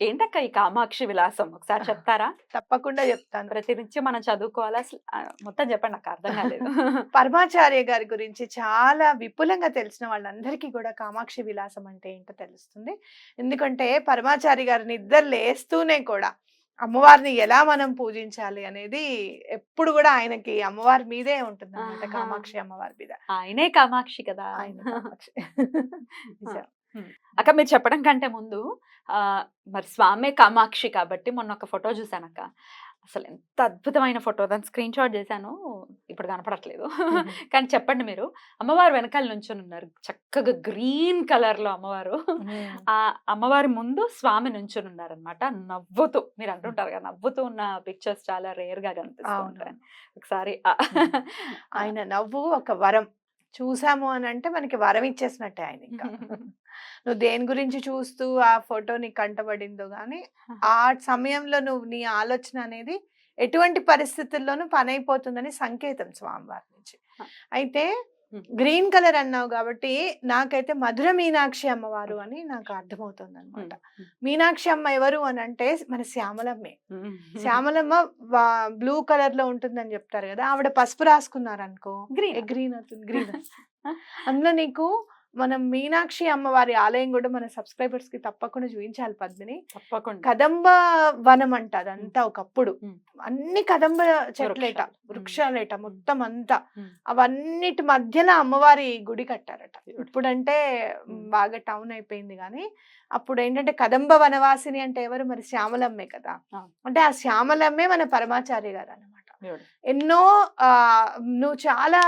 ఏంటక్క ఈ కామాక్షి విలాసం? ఒకసారి చెప్తారా? తప్పకుండా చెప్తాను. ప్రతి నుంచి మనం చదువుకోవాలా? మొత్తం చెప్పండి నాకు అర్థం కాలేదు. పరమాచార్య గారి గురించి చాలా విపులంగా తెలిసిన వాళ్ళందరికీ కూడా కామాక్షి విలాసం అంటే ఏంటో తెలుస్తుంది. ఎందుకంటే పరమాచారి గారిని నిద్ర లేస్తూనే కూడా అమ్మవారిని ఎలా మనం పూజించాలి అనేది ఎప్పుడు కూడా ఆయనకి అమ్మవారి మీదే ఉంటుంది అనమాట ఆహా. కామాక్షి అమ్మవారి మీద. ఆయనే కామాక్షి కదా! ఆయన కామాక్షి. అక్క మీరు చెప్పడం కంటే ముందు ఆ మరి స్వామే కామాక్షి కాబట్టి మొన్న ఒక ఫోటో చూసాను అక్క అసలు ఎంత అద్భుతమైన ఫోటో. దాన్ని స్క్రీన్ షాట్ చేశాను ఇప్పుడు కనపడట్లేదు. కానీ చెప్పండి మీరు. అమ్మవారు వెనకాల నుంచొని ఉన్నారు. చక్కగా గ్రీన్ కలర్లో అమ్మవారు ఆ అమ్మవారి ముందు స్వామి నుంచుని ఉన్నారనమాట నవ్వుతూ. మీరు అంటుంటారు కదా నవ్వుతూ ఉన్న పిక్చర్స్ చాలా రేర్గా కనిపిస్తూ. ఉంటాయి ఒకసారి ఆయన నవ్వు ఒక వరం. చూసాము అని అంటే మనకి వరం ఇచ్చేసినట్టే ఆయన ఇంకా. నువ్వు దేని గురించి చూస్తూ ఆ ఫోటో నీకు కంటబడిందో గానీ ఆ సమయంలో నువ్వు నీ ఆలోచన అనేది ఎటువంటి పరిస్థితుల్లోనూ పని అయిపోతుందని సంకేతం స్వామివారి నుంచి. అయితే. గ్రీన్ కలర్ అన్నావు కాబట్టి నాకైతే మధుర మీనాక్షి అమ్మవారు అని నాకు అర్థమవుతుంది అనమాట మీనాక్షి అమ్మ ఎవరు అని అంటే మన శ్యామలమ్మే. శ్యామలమ్మ బ్లూ కలర్లో ఉంటుందని చెప్తారు కదా ఆవిడ పసుపు రాసుకున్నారు అనుకో గ్రీన్ గ్రీన్ అవుతుంది గ్రీన్. అందులో నీకు మనం మీనాక్షి అమ్మవారి ఆలయం కూడా మన సబ్స్క్రైబర్స్కి తప్పకుండా చూపించాలి పద్మిని తప్పకుండా కదంబ వనం అంట అదంతా ఒకప్పుడు. అన్ని కదంబ చెట్లేట. వృక్షాలేట మొత్తం అంతా. అవన్నిటి మధ్యలో అమ్మవారి గుడి కట్టారట. ఇప్పుడంటే. బాగా టౌన్ అయిపోయింది కానీ అప్పుడు ఏంటంటే కదంబ వనవాసిని అంటే ఎవరు మరి శ్యామలమ్మే కదా. అంటే ఆ శ్యామలమ్మే మన పరమాచార్య గారు అనమాట. ఎన్నో ఆ, నువ్వు చాలా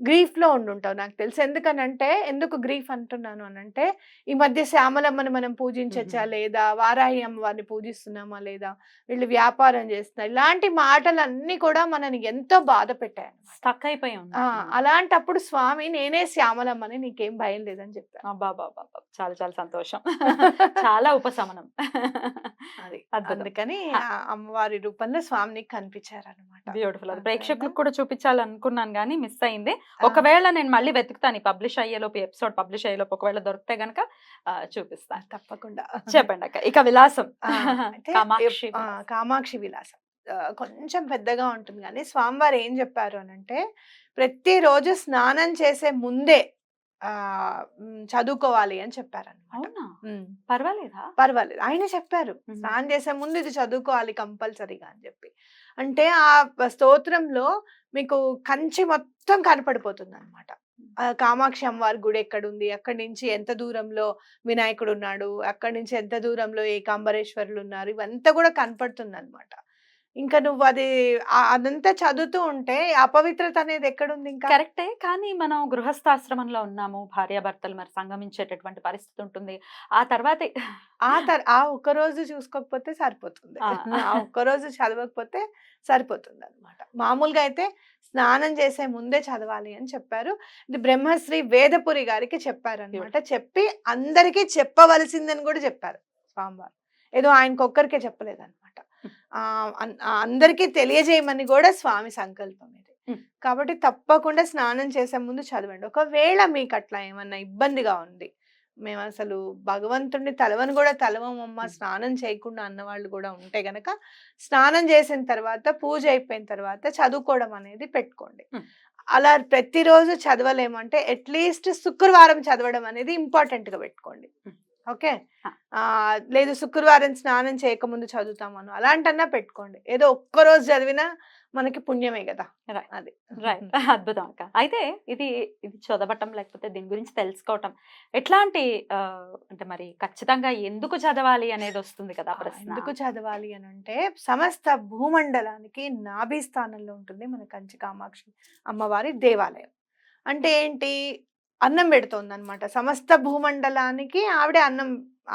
గ్రీఫ్లో ఉండుంటావు నాకు తెలుసు. ఎందుకనంటే ఎందుకు గ్రీఫ్ అంటున్నాను అని అంటే ఈ మధ్య శ్యామలమ్మని మనం పూజించచ్చా. లేదా వారాహి అమ్మవారిని పూజిస్తున్నామా లేదా వీళ్ళు వ్యాపారం చేస్తున్నారు. ఇలాంటి మాటలన్నీ కూడా మనని ఎంతో బాధ పెట్టాయి. స్టక్ అయిపోయి అలాంటప్పుడు స్వామి నేనే శ్యామలమ్మని నీకేం భయం లేదని చెప్పాను బాబా చాలా చాలా సంతోషం. చాలా ఉపశమనం. అందుకని అమ్మవారి రూపంలో స్వామిని కనిపించారనమాట బ్యూటిఫుల్ అది? ప్రేక్షకులకు కూడా చూపించాలనుకున్నాను కానీ మిస్ అయింది. ఒకవేళ నేను మళ్ళీ వెతుకుతాను పబ్లిష్ అయ్యేలోపు ఎపిసోడ్ పబ్లిష్ అయ్యేలోపు ఒకవేళ దొరికితే గనక చూపిస్తాను. తప్పకుండా. చెప్పండి అక్క. ఇక విలాసం. కామాక్షి కామాక్షి విలాసం. కొంచెం పెద్దగా ఉంటుంది కానీ స్వామివారు ఏం చెప్పారు అని అంటే ప్రతిరోజు స్నానం చేసే ముందే చదువుకోవాలి అని చెప్పారనమాట. పర్వాలేదా? పర్వాలేదు. ఆయన చెప్పారు. స్నానం చేసే ముందు ఇది చదువుకోవాలి కంపల్సరీగా అని చెప్పి. అంటే ఆ స్తోత్రంలో మీకు కంచి మొత్తం కనపడిపోతుంది అనమాట కామాక్షి అమ్మవారి గుడి ఎక్కడ ఉంది అక్కడి నుంచి ఎంత దూరంలో వినాయకుడు ఉన్నాడు? అక్కడి నుంచి ఎంత దూరంలో ఏకాంబరేశ్వరులు ఉన్నారు? ఇవంతా కూడా కనపడుతుంది అనమాట ఇంకా నువ్వు అది అదంతా చదువుతూ ఉంటే అపవిత్రత అనేది ఎక్కడుంది ఇంకా? కరెక్టే. కానీ మనం గృహస్థాశ్రమంలో ఉన్నాము భార్యాభర్తలు మరి సంగమించేటటువంటి పరిస్థితి ఉంటుంది. ఆ తర్వాత ఆ తర్ ఆ ఒక్క రోజు చూసుకోకపోతే సరిపోతుంది. ఆ. ఆ. ఒక్క రోజు చదవకపోతే సరిపోతుంది అనమాట మామూలుగా అయితే స్నానం చేసే ముందే చదవాలి అని చెప్పారు. ఇది బ్రహ్మశ్రీ వేదపురి గారికి చెప్పారనమాట చెప్పి అందరికీ చెప్పవలసిందని కూడా చెప్పారు స్వామివారు. ఏదో ఆయనకు ఒక్కరికే చెప్పలేదన్నమాట. అందరికీ తెలియజేయమని కూడా స్వామి సంకల్పం ఇది. కాబట్టి తప్పకుండా స్నానం చేసే ముందు చదవండి ఒకవేళ మీకు అట్లా ఏమన్నా ఇబ్బందిగా ఉంది మేము అసలు భగవంతుడిని తలవని కూడా తలవమమ్మ. స్నానం చేయకుండా అన్నవాళ్ళు కూడా ఉంటే గనక స్నానం చేసిన తర్వాత పూజ అయిపోయిన తర్వాత చదువుకోవడం అనేది పెట్టుకోండి. అలా ప్రతిరోజు చదవలేమంటే అట్లీస్ట్ శుక్రవారం చదవడం అనేది important గా పెట్టుకోండి. ఓకే. ఆ. లేదు శుక్రవారం స్నానం చేయకముందు చదువుతామను. అలాంటన్నా పెట్టుకోండి. ఏదో ఒక్క రోజు చదివినా మనకి పుణ్యమే కదా. అది. రైట్. అద్భుతం అక్క. అయితే ఇది ఇది చదవటం లేకపోతే దీని గురించి తెలుసుకోవటం ఎట్లాంటి అంటే మరి ఖచ్చితంగా ఎందుకు చదవాలి అనేది వస్తుంది కదా ప్రశ్న. ఎందుకు చదవాలి అని అంటే సమస్త భూమండలానికి నాభి స్థానంలో ఉంటుంది మన కంచి కామాక్షి అమ్మవారి దేవాలయం. అంటే ఏంటి? అన్నం పెడుతోంది అనమాట సమస్త భూమండలానికి ఆవిడే అన్నం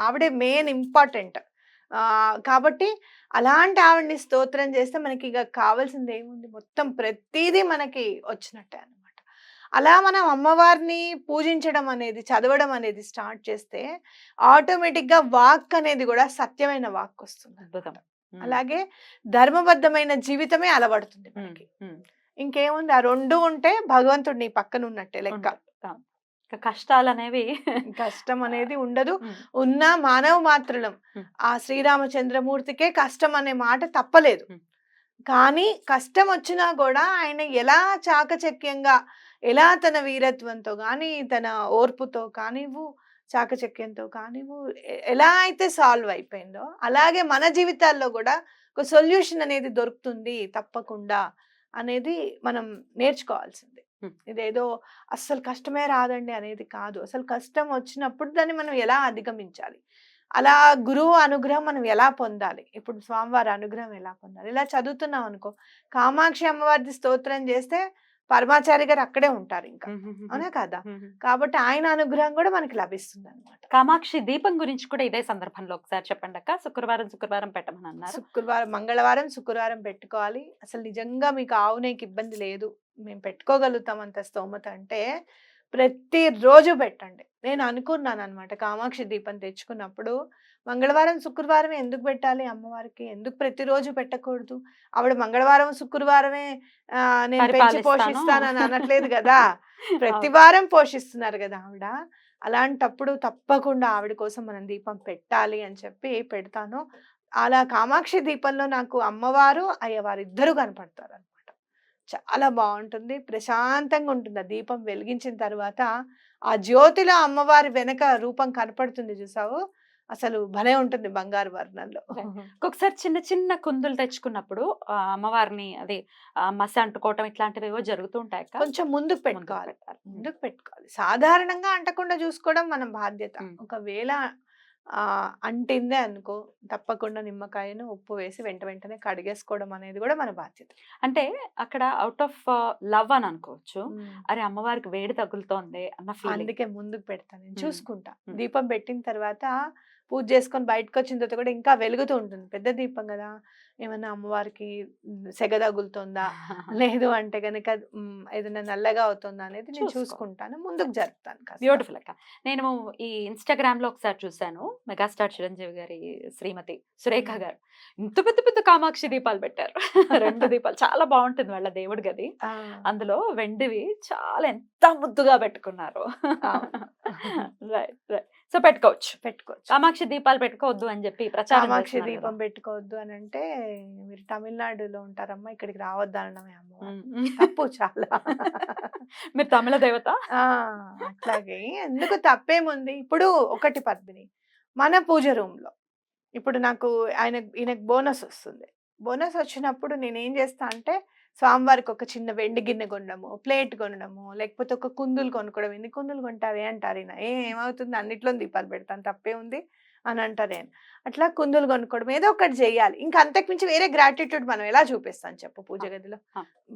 ఆవిడే మెయిన్ ఇంపార్టెంట్. కాబట్టి అలాంటి ఆవిడని స్తోత్రం చేస్తే మనకి ఇక కావాల్సింది ఏముంది? మొత్తం ప్రతిదీ మనకి వచ్చినట్టే అనమాట అలా మనం అమ్మవారిని పూజించడం అనేది చదవడం అనేది స్టార్ట్ చేస్తే ఆటోమేటిక్గా వాక్ అనేది కూడా సత్యమైన వాక్ వస్తుంది అద్భుతం. అలాగే ధర్మబద్ధమైన జీవితమే అలవడుతుంది మనకి. ఇంకేముంది? ఆ రెండు ఉంటే భగవంతుడు నీ పక్కన ఉన్నట్టే. లెక్క కష్టాలు అనేవి కష్టం అనేది ఉండదు ఉన్న మానవ మాత్రులం Hmm. ఆ శ్రీరామచంద్రమూర్తికే కష్టం అనే మాట తప్పలేదు. కానీ కష్టం వచ్చినా కూడా ఆయన ఎలా చాకచక్యంగా ఎలా తన వీరత్వంతో కానీ తన ఓర్పుతో కానివ్వు చాకచక్యంతో కానివ్వు ఎలా అయితే సాల్వ్ అయిపోయిందో అలాగే మన జీవితాల్లో కూడా ఒక సొల్యూషన్ అనేది దొరుకుతుంది తప్పకుండా అనేది మనం నేర్చుకోవాల్సింది. ఇదేదో అస్సలు కష్టమే రాదండి అనేది కాదు. అసలు కష్టం వచ్చినప్పుడు దాన్ని మనం ఎలా అధిగమించాలి? అలా గురువు అనుగ్రహం మనం ఎలా పొందాలి? ఇప్పుడు స్వామివారి అనుగ్రహం ఎలా పొందాలి? ఇలా చదువుతున్నాం అనుకో. కామాక్షి అమ్మవారిది స్తోత్రం చేస్తే పరమాచారి గారు అక్కడే ఉంటారు ఇంకా. అవునా కదా. కాబట్టి ఆయన అనుగ్రహం కూడా మనకి లభిస్తుంది అనమాట కామాక్షి దీపం గురించి కూడా ఇదే సందర్భంలో ఒకసారి చెప్పండి అక్క. శుక్రవారం శుక్రవారం పెట్టమని అన్నారు. శుక్రవారం మంగళవారం శుక్రవారం పెట్టుకోవాలి. అసలు నిజంగా మీకు ఆవు నెయ్యికి ఇబ్బంది లేదు. మేము పెట్టుకోగలుగుతాం అంత స్తోమత అంటే ప్రతిరోజు పెట్టండి. నేను అనుకున్నాను అనమాట కామాక్షి దీపం తెచ్చుకున్నప్పుడు మంగళవారం శుక్రవారం ఎందుకు పెట్టాలి అమ్మవారికి? ఎందుకు ప్రతిరోజు పెట్టకూడదు? ఆవిడ మంగళవారం శుక్రవారమే నేను పెంచి. పోషిస్తానని అనట్లేదు కదా! ప్రతి వారం పోషిస్తున్నారు కదా ఆవిడ. అలాంటప్పుడు తప్పకుండా ఆవిడ కోసం మనం దీపం పెట్టాలి అని చెప్పి పెడతాను. అలా కామాక్షి దీపంలో నాకు అమ్మవారు అయ్యవారు ఇద్దరు కనపడతారు అనమాట చాలా బాగుంటుంది. ప్రశాంతంగా ఉంటుంది ఆ దీపం వెలిగించిన తర్వాత ఆ జ్యోతిలో అమ్మవారి వెనక రూపం కనపడుతుంది చూసావు? అసలు భలే ఉంటుంది బంగారు వర్ణంలో. ఒక్కొక్కసారి చిన్న చిన్న కుందులు తెచ్చుకున్నప్పుడు ఆ, అమ్మవారిని అది మసి అంటుకోవటం ఇట్లాంటివి ఏవో జరుగుతూ ఉంటాయి కొంచెం ముందుకు పెట్టుకోవాలి. ముందుకు పెట్టుకోవాలి. సాధారణంగా అంటకుండా చూసుకోవడం మన బాధ్యత. ఒకవేళ అంటిందే అనుకో తప్పకుండా నిమ్మకాయను ఉప్పు వేసి వెంట వెంటనే కడిగేసుకోవడం అనేది కూడా మన బాధ్యత. అంటే అక్కడ అవుట్ ఆఫ్ లవ్ అని అనుకోవచ్చు. అరే అమ్మవారికి వేడి తగులుతోంది అన్న అందుకే ముందుకు పెడతాను నేను. చూసుకుంటా. దీపం పెట్టిన తర్వాత పూజ చేసుకొని బయటకు వచ్చిన తర్వాత కూడా ఇంకా వెలుగుతూ ఉంటుంది. పెద్ద దీపం కదా! ఏమన్నా అమ్మవారికి సెగ తగులుతుందా? లేదు అంటే గనుక మ్, ఏదైనా నల్లగా అవుతుందా అనేది నేను చూసుకో. చూసుకుంటాను. ముందుకు జరుపుతాను. బ్యూటిఫుల్ అక్క. నేను ఈ ఇన్స్టాగ్రామ్లో ఒకసారి చూశాను. మెగాస్టార్ చిరంజీవి గారి శ్రీమతి సురేఖ. గారు. ఇంత పెద్ద పెద్ద కామాక్షి దీపాలు పెట్టారు. రెండు దీపాలు. చాలా బాగుంటుంది వాళ్ళ దేవుడి గది. అందులో వెండివి చాలా ఎంత ముద్దుగా పెట్టుకున్నారు. Right right. సో పెట్టుకోవచ్చు. పెట్టుకోవచ్చు. కామాక్షి దీపాలు పెట్టుకోవద్దు అని చెప్పి ప్రచారం కామాక్షి దీపం. పెట్టుకోవద్దు అని అంటే మీరు తమిళనాడులో ఉంటారమ్మా ఇక్కడికి రావద్దు అనడమే అమ్మవారు. మ్మ్. తప్పు చాలా. మీరు తమిళ దేవత? ఆ అట్లాగే. ఎందుకు తప్పేముంది? ఇప్పుడు ఒకటి పద్మిని. మన పూజ రూమ్లో ఇప్పుడు నాకు ఆయన ఈయనకు బోనస్ వస్తుంది. బోనస్ వచ్చినప్పుడు నేను చేస్తా అంటే స్వామివారికి ఒక చిన్న వెండి గిన్నె కొనడము ప్లేట్ కొనడము లేకపోతే ఒక కుందులు కొనుక్కోవడం. ఎన్ని కుందులు కొంటావే అంటారు ఈయన. ఏమవుతుంది? అన్నిట్లో దీపాలు పెడతాను. తప్పే ఉంది. అని అంటారు నేను. అట్లా కుందులు కొనుక్కోవడం ఏదో ఒకటి చేయాలి. ఇంకా అంతకుమించి వేరే గ్రాటిట్యూడ్ మనం ఎలా చూపిస్తాం చెప్పు పూజ గదిలో.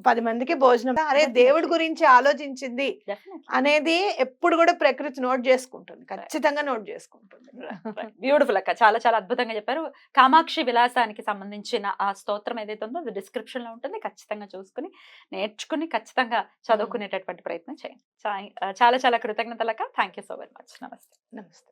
పది మందికి భోజనం అరే. దేవుడి గురించి ఆలోచించింది. అనేది ఎప్పుడు కూడా ప్రకృతి నోట్ చేసుకుంటుంది. ఖచ్చితంగా నోట్ చేసుకుంటుంది. బ్యూటిఫుల్ అక్క. చాలా చాలా అద్భుతంగా చెప్పారు. కామాక్షి విలాసానికి సంబంధించిన ఆ స్తోత్రం ఏదైతే ఉందో అది డిస్క్రిప్షన్లో ఉంటుంది. ఖచ్చితంగా చూసుకుని నేర్చుకుని ఖచ్చితంగా చదువుకునేటటువంటి ప్రయత్నం చేయండి. చాలా చాలా కృతజ్ఞతలక్క thank you so very much నమస్తే. నమస్తే.